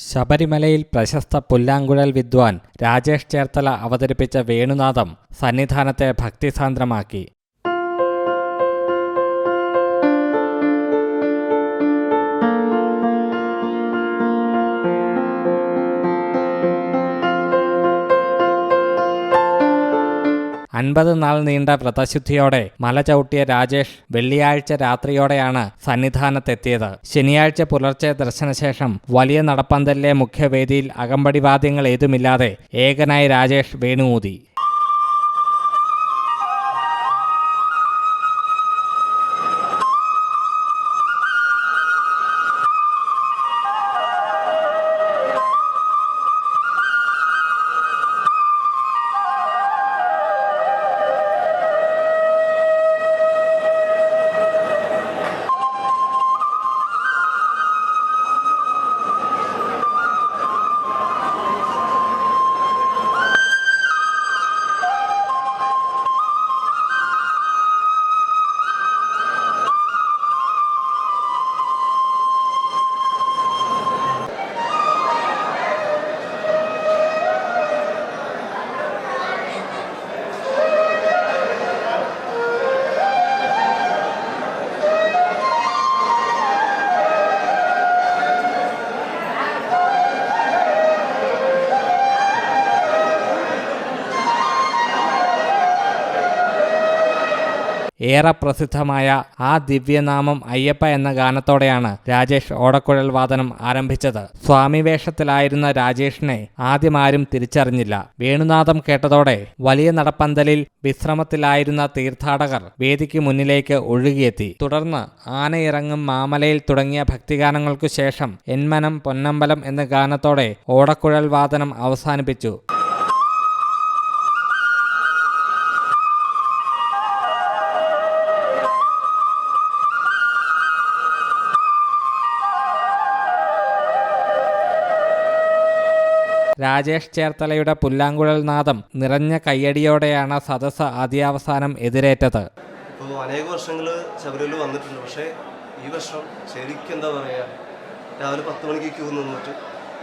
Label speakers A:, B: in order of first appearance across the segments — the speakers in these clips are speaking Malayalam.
A: ശബരിമലയിൽ പ്രശസ്ത പുല്ലാങ്കുഴൽ വിദ്വാൻ രാജേഷ് ചേർത്തല അവതരിപ്പിച്ച വേണുനാഥം സന്നിധാനത്തെ ഭക്തിസാന്ദ്രമാക്കി. അൻപത് നാൾ നീണ്ട വ്രതശുദ്ധിയോടെ മല ചവിട്ടിയ രാജേഷ് വെള്ളിയാഴ്ച രാത്രിയോടെയാണ് സന്നിധാനത്തെത്തിയത്. ശനിയാഴ്ച പുലർച്ചെ ദർശനശേഷം വലിയ നടപ്പന്തലിലെ മുഖ്യവേദിയിൽ അകമ്പടിവാദ്യങ്ങൾ ഏതുമില്ലാതെ ഏകനായി രാജേഷ് വേണുഊതി ഏറെ പ്രസിദ്ധമായ ആ ദിവ്യനാമം അയ്യപ്പ എന്ന ഗാനത്തോടെയാണ് രാജേഷ് ഓടക്കുഴൽ വാദനം ആരംഭിച്ചത്. സ്വാമി വേഷത്തിലായിരുന്ന രാജേഷിനെ ആദ്യം ആരും തിരിച്ചറിഞ്ഞില്ല. വേണുനാഥം കേട്ടതോടെ വലിയ നടപ്പന്തലിൽ വിശ്രമത്തിലായിരുന്ന തീർത്ഥാടകർ വേദിക്ക് മുന്നിലേക്ക് ഒഴുകിയെത്തി. തുടർന്ന് ആനയിറങ്ങും മാമലയിൽ തുടങ്ങിയ ഭക്തിഗാനങ്ങൾക്കു ശേഷം എന്മനം പൊന്നമ്പലം എന്ന ഗാനത്തോടെ ഓടക്കുഴൽ വാദനം അവസാനിപ്പിച്ചു. രാജേഷ് ചേർത്തലയുടെ പുല്ലാങ്കുഴൽ നാദം നിറഞ്ഞ കയ്യടിയോടെയാണ് സദസ്സ് ആദ്യാവസാനം എതിരേറ്റത്.
B: ഇപ്പോൾ അനേക വർഷങ്ങൾ ശബരിമല വന്നിട്ടുണ്ട്. പക്ഷേ ഈ വർഷം ശരിക്കും എന്താ പറയുക രാവിലെ പത്ത് മണിക്ക് ക്യൂ നിന്നിട്ട്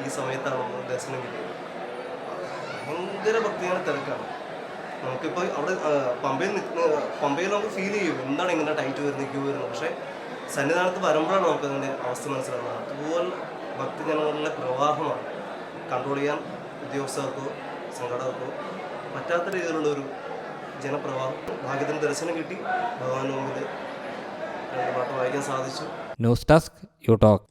B: ഈ സമയത്താണ് നമ്മൾ ദർശനം കിട്ടിയത്. ഭയങ്കര ഭക്തിയാണ് തിരക്കാണ്. നമുക്കിപ്പോൾ അവിടെ പമ്പയിൽ നിൽക്കുന്ന പമ്പയിൽ നമുക്ക് ഫീൽ ചെയ്യും എന്താണ് ഇങ്ങനെ ടൈറ്റ് വരുന്നത് ക്യൂ വരുന്നത്. പക്ഷേ സന്നിധാനത്ത് വരുമ്പോഴാണ് നമുക്കതിന്റെ അവസ്ഥ മനസ്സിലാകുന്നത് അതുപോലെ ഭക്തജനങ്ങളുടെ പ്രവാഹമാണ്. കൺട്രോൾ ചെയ്യാൻ ഉദ്യോഗസ്ഥർക്കോ സംഘടകർക്കോ പറ്റാത്ത രീതിയിലുള്ള ഒരു ജനപ്രവാഹം. ഭാഗ്യത്തിന് ദർശനം കിട്ടി. ഭഗവാൻ മുമ്പിൽ രണ്ട് പാട്ട് വായിക്കാൻ സാധിച്ചു.
A: News desk you talk.